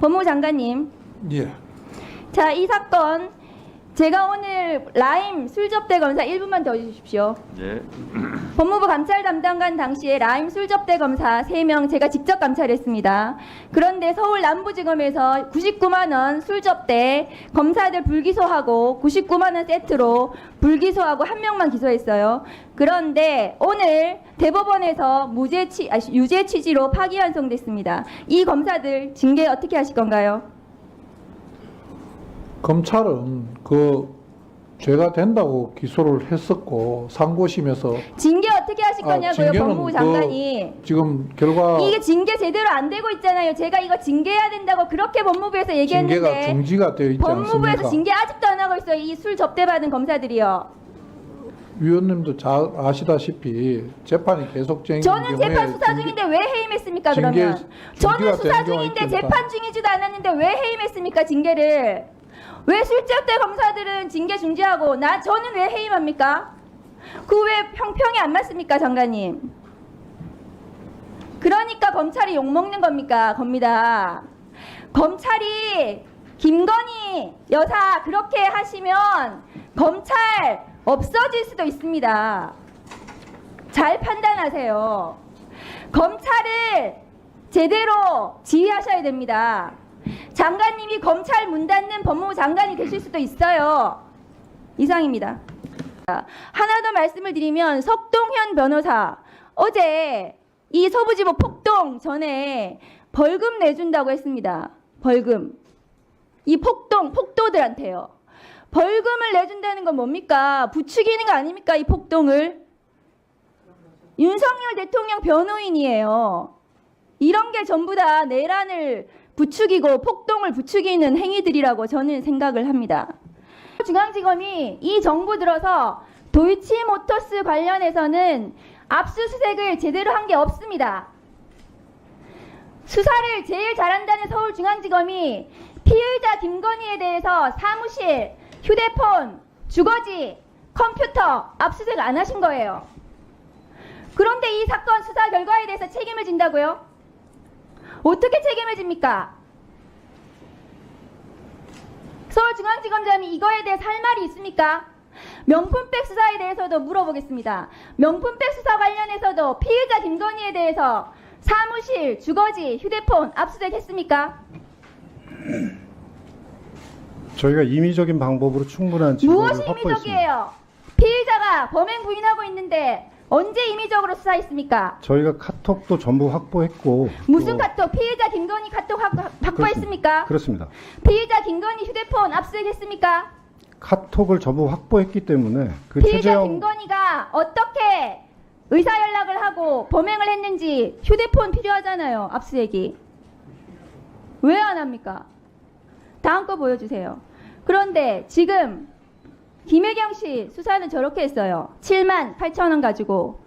법무부 장관님, 예. 자, 이 사건 제가 오늘 라임 술접대 검사 1분만 더 해주십시오. 예. 법무부 감찰 담당관 당시에 라임 술접대 검사 3명 제가 직접 감찰했습니다. 그런데 서울 남부지검에서 99만 원 술접대 검사들 불기소하고 99만 원 세트로 불기소하고 한 명만 기소했어요. 그런데 오늘 대법원에서 무죄 취, 아, 유죄 취지로 파기환송됐습니다. 이 검사들 징계 어떻게 하실 건가요? 검찰은 그 죄가 된다고 기소를 했었고 상고심에서 징계 어떻게 하실 아, 거냐고요, 징계는 법무부 그 장관이. 지금 결과 이게 징계 제대로 안 되고 있잖아요. 제가 이거 징계해야 된다고 그렇게 법무부에서 징계가 얘기했는데 중지가 되어 있지 법무부에서 않습니까? 징계 아직도 안 하고 있어요. 이 술 접대 받은 검사들이요. 위원님도 잘 아시다시피 재판이 계속 진행 저는 재판 수사 중인데 왜 해임했습니까? 그러면 징계- 저는 징계가 수사 되는 경우가 중인데. 재판 중이지도 않았는데 왜 해임했습니까? 징계를 왜 술접대 검사들은 징계 중지하고 나 저는 왜 해임합니까? 그왜 형평이 안 맞습니까, 장관님? 그러니까 검찰이 욕 먹는 겁니까? 겁니다. 검찰이 김건희 여사 그렇게 하시면 검찰 없어질 수도 있습니다. 잘 판단하세요. 검찰을 제대로 지휘하셔야 됩니다. 장관님이 검찰 문 닫는 법무부 장관이 되실 수도 있어요. 이상입니다. 하나 더 말씀을 드리면 석동현 변호사 어제 이 서부지법 폭동 전에 벌금 내준다고 했습니다. 벌금. 이 폭동 폭도들한테요. 벌금을 내준다는 건 뭡니까? 부추기는 거 아닙니까? 이 폭동을. 윤석열 대통령 변호인이에요. 이런 게 전부 다 내란을 부추기고 폭동을 부추기는 행위들이라고 저는 생각을 합니다. 중앙지검이 이 정부 들어서 도이치모터스 관련해서는 압수수색을 제대로 한 게 없습니다. 수사를 제일 잘한다는 서울중앙지검이 피의자 김건희에 대해서 사무실, 휴대폰, 주거지, 컴퓨터 압수수색 안 하신 거예요. 그런데 이 사건 수사 결과에 대해서 책임을 진다고요? 어떻게 책임을 집니까? 서울중앙지검장이 이거에 대해서 할 말이 있습니까? 명품백 수사에 대해서도 물어보겠습니다. 명품백 수사 관련해서도 피의자 김건희에 대해서 사무실, 주거지, 휴대폰 압수수색했습니까? 저희가 임의적인 방법으로 충분한 증거를 무엇이 확보했습니다. 임의적이에요? 피의자가 범행 부인하고 있는데 언제 임의적으로 수사했습니까? 저희가 카톡도 전부 확보했고 무슨 또- 카톡? 피의자 김건희 카톡 확, 확보했습니까? 그렇습니다. 피의자 김건희 휴대폰 압수수색했습니까? 카톡을 전부 확보했기 때문에 그 피의자 최재형 김건희가 어떻게 의사 연락을 하고 범행을 했는지 휴대폰 필요하잖아요. 압수수색이. 왜안 합니까? 다음 거 보여주세요. 그런데 지금 김혜경 씨 수사는 저렇게 했어요. 7만 8천 원 가지고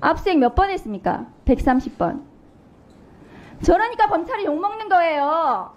압수수색 몇 번 했습니까? 130번. 저러니까 검찰이 욕먹는 거예요.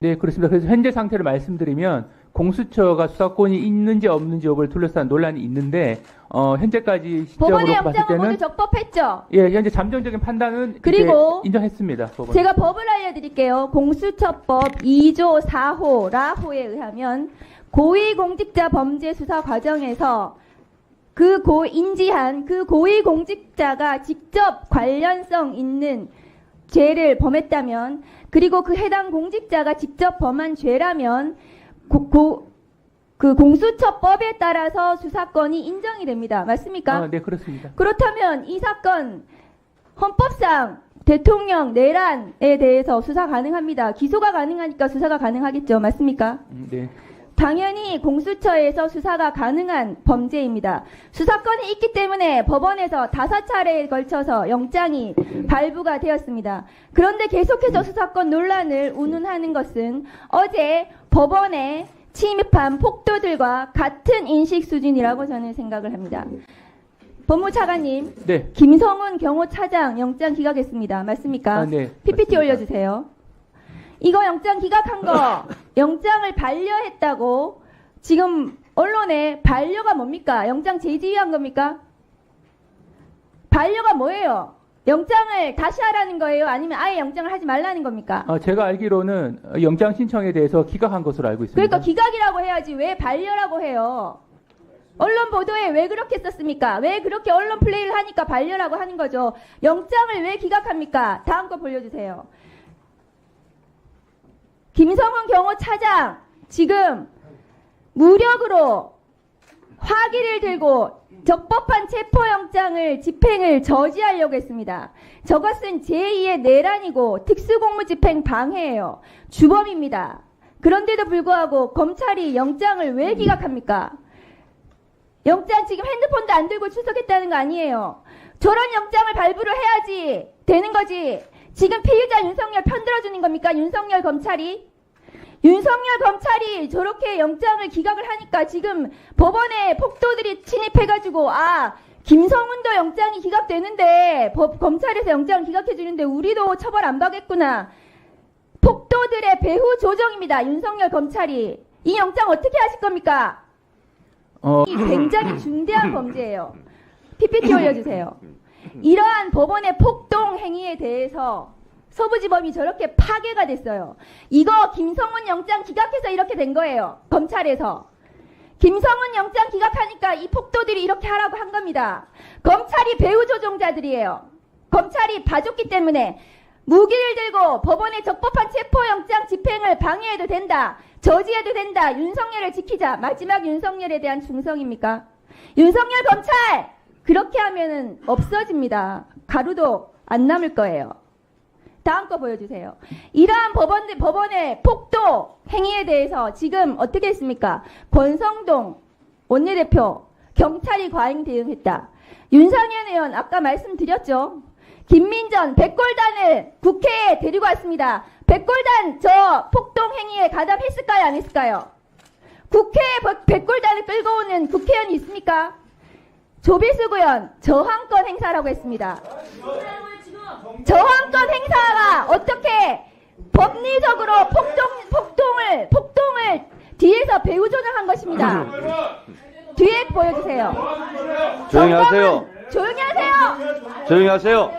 네, 그렇습니다. 그래서 현재 상태를 말씀드리면 공수처가 수사권이 있는지 없는지 여부를 둘러싼 논란이 있는데 어, 현재까지 시점으로 법원의 봤을 영장은 모두 때는 적법했죠. 예, 현재 잠정적인 판단은 그리고 인정했습니다. 법원. 제가 법을 알려드릴게요. 공수처법 2조 4호 라호에 의하면 고위공직자 범죄 수사 과정에서 그 고 인지한 그 고위공직자가 직접 관련성 있는 죄를 범했다면 그리고 그 해당 공직자가 직접 범한 죄라면 고, 고- 그 공수처법에 따라서 수사권이 인정이 됩니다. 맞습니까? 아, 네, 그렇습니다. 그렇다면 이 사건 헌법상 대통령 내란에 대해서 수사 가능합니다. 기소가 가능하니까 수사가 가능하겠죠. 맞습니까? 음, 네. 당연히 공수처에서 수사가 가능한 범죄입니다. 수사권이 있기 때문에 법원에서 다섯 차례에 걸쳐서 영장이 발부가 되었습니다. 그런데 계속해서 수사권 논란을 운운하는 것은 어제 법원에 침입한 폭도들과 같은 인식 수준이라고 저는 생각을 합니다. 법무차관님, 네. 김성훈 경호차장 영장 기각했습니다. 맞습니까? 아, 네. PPT 맞습니다. 올려주세요. 이거 영장 기각한 거 영장을 반려했다고 지금 언론에 반려가 뭡니까? 영장 제지한 겁니까? 반려가 뭐예요? 영장을 다시 하라는 거예요? 아니면 아예 영장을 하지 말라는 겁니까? 어, 제가 알기로는 어, 영장 신청에 대해서 기각한 것으로 알고 있습니다. 그러니까 기각이라고 해야지 왜 반려라고 해요? 언론 보도에 왜 그렇게 썼습니까? 왜 그렇게 언론 플레이를 하니까 반려라고 하는 거죠? 영장을 왜 기각합니까? 다음 거 보여주세요. 김성훈 경호 차장 지금 무력으로 화기를 들고 적법한 체포영장을 집행을 저지하려고 했습니다. 저것은 제2의 내란이고 특수공무집행 방해예요. 주범입니다. 그런데도 불구하고 검찰이 영장을 왜 기각합니까? 영장 지금 핸드폰도 안 들고 출석했다는 거 아니에요. 저런 영장을 발부를 해야지 되는 거지. 지금 피의자 윤석열 편들어주는 겁니까? 윤석열 검찰이? 윤석열 검찰이 저렇게 영장을 기각을 하니까 지금 법원에 폭도들이 침입해가지고 아 김성훈도 영장이 기각되는데 법 검찰에서 영장 기각해 주는데 우리도 처벌 안 받겠구나. 폭도들의 배후 조정입니다. 윤석열 검찰이 이 영장 어떻게 하실 겁니까? 어, 이 굉장히 중대한 범죄예요. PPT 올려주세요. 이러한 법원의 폭동 행위에 대해서 서부지법이 저렇게 파괴가 됐어요. 이거 김성훈 영장 기각해서 이렇게 된 거예요. 검찰에서. 김성훈 영장 기각하니까 이 폭도들이 이렇게 하라고 한 겁니다. 검찰이 배후 조종자들이에요. 검찰이 봐줬기 때문에 무기를 들고 법원의 적법한 체포영장 집행을 방해해도 된다. 저지해도 된다. 윤석열을 지키자. 마지막 윤석열에 대한 중성입니까? 윤석열 검찰! 그렇게 하면은 없어집니다. 가루도 안 남을 거예요. 다음 거 보여주세요. 이러한 법원, 법원의 폭도 행위에 대해서 지금 어떻게 했습니까? 권성동 원내대표, 경찰이 과잉 대응했다. 윤상현 의원, 아까 말씀드렸죠? 김민전 백골단을 국회에 데리고 왔습니다. 백골단 저 폭동 행위에 가담했을까요? 안 했을까요? 국회에 백- 백골단을 끌고 오는 국회의원이 있습니까? 조비수 의원 저항권 행사라고 했습니다. 저항권 행사가 어떻게 법리적으로 폭동, 폭동을, 폭동을 뒤에서 배후 조정한 것입니다. 뒤에 보여주세요. 조용히 하세요. 조용히 하세요. 조용히 하세요.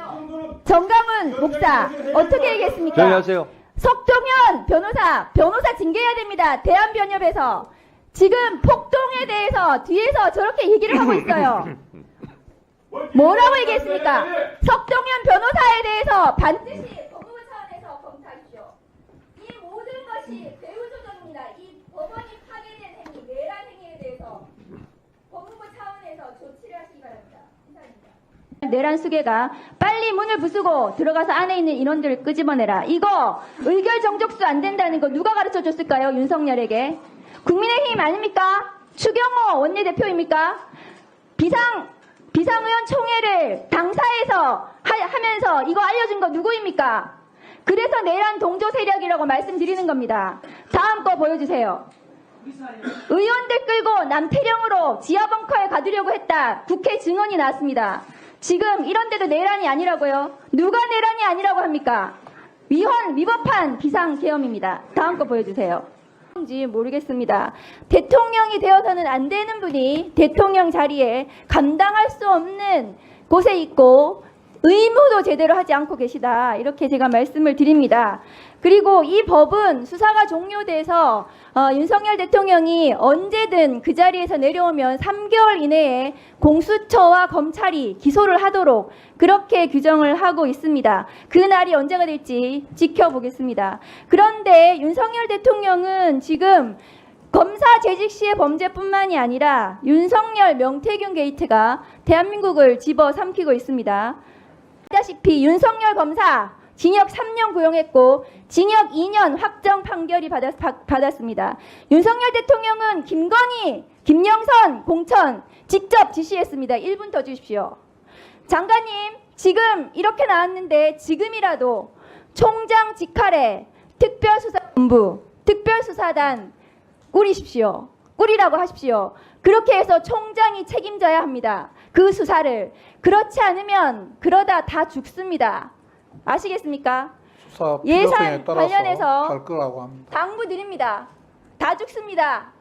정강훈 목사 어떻게 얘기했습니까? 조용히 하세요. 석동현 변호사 변호사 징계해야 됩니다. 대한변협에서 지금 폭동에 대해서 뒤에서 저렇게 얘기를 하고 있어요. 뭐라고 얘기했습니까? 석동현 변호사에 대해서 반드시 법무부 차원에서 검토하십시오. 이 모든 것이 배후 조정입니다. 이 법원이 파괴된 행위, 내란 행위에 대해서 법무부 차원에서 조치를 하시기 바랍니다. 이상입니다. 내란 수계가 빨리 문을 부수고 들어가서 안에 있는 인원들을 끄집어내라. 이거 의결 정족수 안 된다는 거 누가 가르쳐 줬을까요? 윤석열에게. 국민의힘 아닙니까? 추경호 원내대표입니까? 비상 비상의원 총회를 당사에서 하, 면서 이거 알려준 거 누구입니까? 그래서 내란 동조 세력이라고 말씀드리는 겁니다. 다음 거 보여주세요. 의원들 끌고 남태령으로 지하벙커에 가두려고 했다. 국회 증언이 나왔습니다. 지금 이런데도 내란이 아니라고요? 누가 내란이 아니라고 합니까? 위헌, 위법한 비상계엄입니다. 다음 거 보여주세요. 지 모르겠습니다. 대통령이 되어서는 안 되는 분이 대통령 자리에 감당할 수 없는 곳에 있고 의무도 제대로 하지 않고 계시다. 이렇게 제가 말씀을 드립니다. 그리고 이 법은 수사가 종료돼서 어, 윤석열 대통령이 언제든 그 자리에서 내려오면 3개월 이내에 공수처와 검찰이 기소를 하도록 그렇게 규정을 하고 있습니다. 그 날이 언제가 될지 지켜보겠습니다. 그런데 윤석열 대통령은 지금 검사 재직 시의 범죄뿐만이 아니라 윤석열 명태균 게이트가 대한민국을 집어삼키고 있습니다. 아시다시피 윤석열 검사 징역 3년 구형했고 징역 2년 확정 판결이 받았, 받- 받았습니다. 윤석열 대통령은 김건희, 김영선 공천 직접 지시했습니다. 1분 더 주십시오. 장관님, 지금 이렇게 나왔는데 지금이라도 총장 직할에 특별수사본부, 특별수사단 꾸리십시오. 꾸리라고 하십시오. 그렇게 해서 총장이 책임져야 합니다. 그 수사를. 그렇지 않으면 그러다 다 죽습니다. 아시겠습니까? 수사 예산 관련해서 할 거라고 합니다. 당부 드립니다. 다 죽습니다.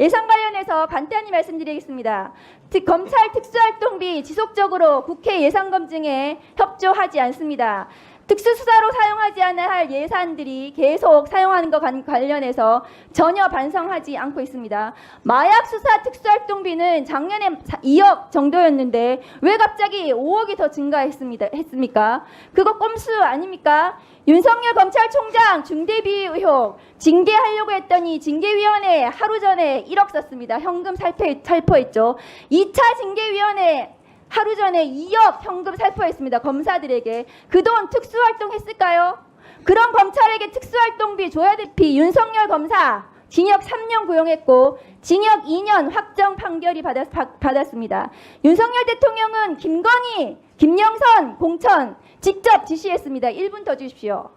예산 관련해서 간단히 말씀드리겠습니다. 특- 검찰 특수활동비 지속적으로 국회 예산 검증에 협조하지 않습니다. 특수수사로 사용하지 않아야 할 예산들이 계속 사용하는 것 관- 관련해서 전혀 반성하지 않고 있습니다. 마약 수사 특수활동비는 작년에 2억 정도였는데 왜 갑자기 5억이 더 증가했습니다. 했습니까? 그거 꼼수 아닙니까? 윤석열 검찰총장 중대비위 의혹 징계하려고 했더니 징계위원회 하루 전에 1억 썼습니다. 현금 살포, 살포했죠. 2차 징계위원회 하루 전에 2억 현금 살포했습니다. 검사들에게. 그 돈 특수활동 했을까요? 그런 검찰에게 특수활동비 줘야 될피 윤석열 검사 징역 3년 구형했고 징역 2년 확정 판결이 받았, 받- 받았습니다. 윤석열 대통령은 김건희, 김영선 공천 직접 지시했습니다. 1분 더 주십시오.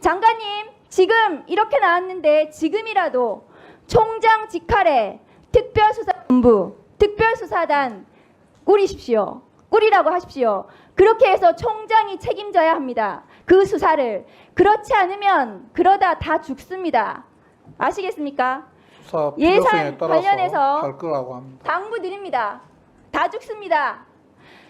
장관님, 지금 이렇게 나왔는데 지금이라도 총장 직할에 특별수사본부, 특별수사단 꾸리십시오. 꾸리라고 하십시오. 그렇게 해서 총장이 책임져야 합니다. 그 수사를. 그렇지 않으면 그러다 다 죽습니다. 아시겠습니까? 예산 관련해서. 당부드립니다. 다 죽습니다.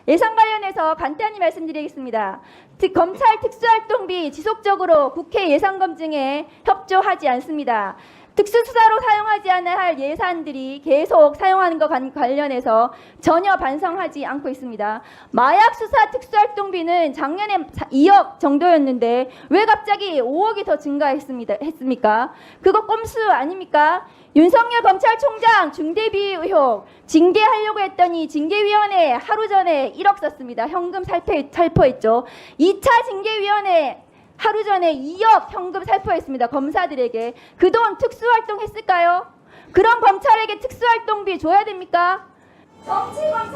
예산 관련해서 간단히 말씀드리겠습니다. 특- 검찰 특수활동비 지속적으로 국회 예산 검증에 협조하지 않습니다. 특수수사로 사용하지 않아야 할 예산들이 계속 사용하는 것 관- 관련해서 전혀 반성하지 않고 있습니다. 마약 수사 특수활동비는 작년에 2억 정도였는데 왜 갑자기 5억이 더 증가했습니다. 했습니까? 그거 꼼수 아닙니까? 윤석열 검찰총장 중대비위 의혹 징계하려고 했더니 징계위원회 하루 전에 1억 썼습니다. 현금 살포, 살포했죠. 2차 징계위원회 하루 전에 2억 현금 살포했습니다. 검사들에게. 그 돈 특수활동 했을까요? 그런 검찰에게 특수활동비 줘야 됩니까? 정치 검찰